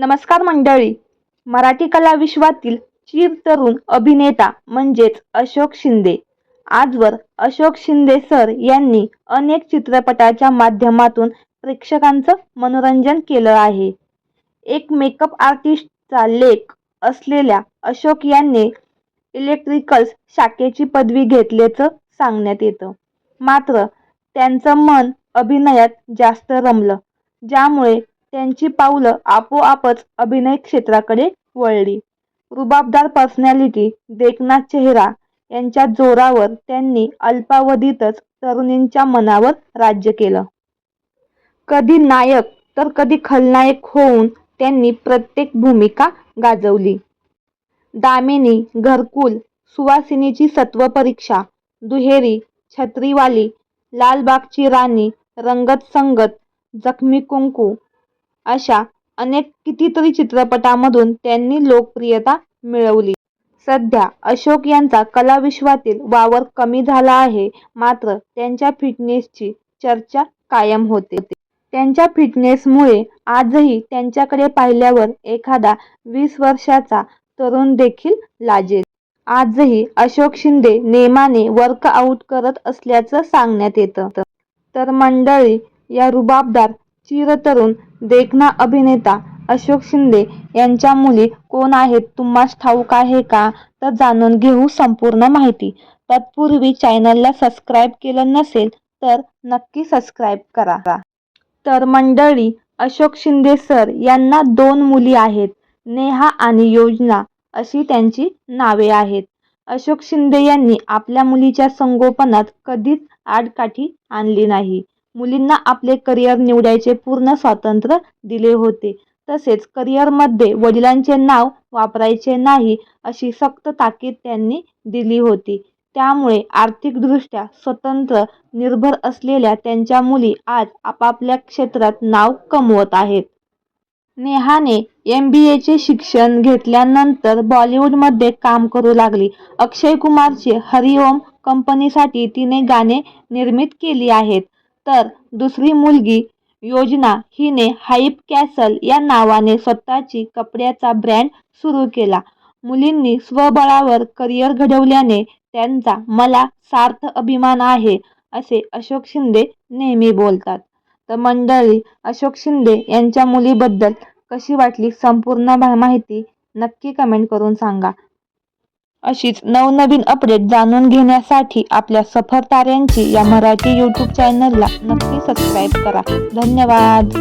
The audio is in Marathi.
नमस्कार मंडळी. मराठी कला विश्वातील चिर तरुण अभिनेता म्हणजेच अशोक शिंदे. आजवर अशोक शिंदे सर यांनी अनेक चित्रपटाच्या माध्यमातून प्रेक्षकांचं मनोरंजन केलं आहे. एक मेकअप आर्टिस्टचा लेख असलेल्या अशोक यांनी इलेक्ट्रिकल्स शाखेची पदवी घेतल्याचं सांगण्यात येतं. मात्र त्यांचं मन अभिनयात जास्त रमलं ज्यामुळे त्यांची पावलं आपोआपच अभिनय क्षेत्राकडे वळली. रुबाबदार पर्सनॅलिटी देखना चेहरा यांच्या जोरावर त्यांनी अल्पावधीतच तरुणींच्या मनावर राज्य केलं. कधी नायक तर कधी खलनायक होऊन त्यांनी प्रत्येक भूमिका गाजवली. दामिनी घरकुल सुवासिनीची सत्वपरीक्षा दुहेरी छत्रीवाली लालबागची राणी रंगत संगत जखमी कुंकू अशा अनेक कितीतरी चित्रपटांमधून त्यांनी लोकप्रियता मिळवली. सध्या अशोक यांचा कलाविश्वातील वावर कमी झाला आहे मात्र त्यांच्या फिटनेसची चर्चा कायम होते. त्यांच्या फिटनेसमुळे आजही त्यांच्याकडे पाहिल्यावर एखादा वीस वर्षाचा तरुण देखील लाजेल. आजही अशोक शिंदे नेमाने वर्कआउट करत असल्याचं सांगण्यात येतं. तर मंडळी या रुबाबदार चिरतरुण देखणा अभिनेता अशोक शिंदे यांच्या मुली कोण आहेत तुम्हास ठाऊक आहे का? तर जाणून घेऊ संपूर्ण माहिती. तत्पूर्वी चॅनलला सबस्क्राईब केलं नसेल तर नक्की सबस्क्राईब करा. तर मंडळी अशोक शिंदे सर यांना दोन मुली आहेत नेहा आणि योजना अशी त्यांची नावे आहेत. अशोक शिंदे यांनी आपल्या मुलीच्या संगोपनात कधीच आडकाठी आणली नाही. मुलींना आपले करिअर निवडायचे पूर्ण स्वातंत्र्य दिले होते. तसेच करिअरमध्ये वडिलांचे नाव वापरायचे नाही अशी सक्त ताकीद त्यांनी दिली होती. त्यामुळे आर्थिकदृष्ट्या स्वतंत्र निर्भर असलेल्या त्यांच्या मुली आज आपापल्या क्षेत्रात नाव कमवत आहेत. नेहाने एम बी एचे शिक्षण घेतल्यानंतर बॉलिवूडमध्ये काम करू लागली. अक्षय कुमारचे हरिओम कंपनीसाठी तिने गाणे निर्मित केली आहेत. तर दुसरी मुलगी योजना हिने हाईप कॅसल या नावाने स्वतःची कपड्याचा ब्रँड सुरू केला. मुलींनी स्वबळावर करिअर घडवल्याने त्यांचा मला सार्थ अभिमान आहे असे अशोक शिंदे नेहमी बोलतात. तर मंडळी अशोक शिंदे यांच्या मुलीबद्दल कशी वाटली? संपूर्ण माहिती नक्की कमेंट करून सांगा. अशीच नवनवीन अपडेट जाणून घेण्यासाठी आपल्या सफर ताऱ्यांची या मराठी यूट्यूब चॅनलला नक्की सबस्क्राईब करा. धन्यवाद.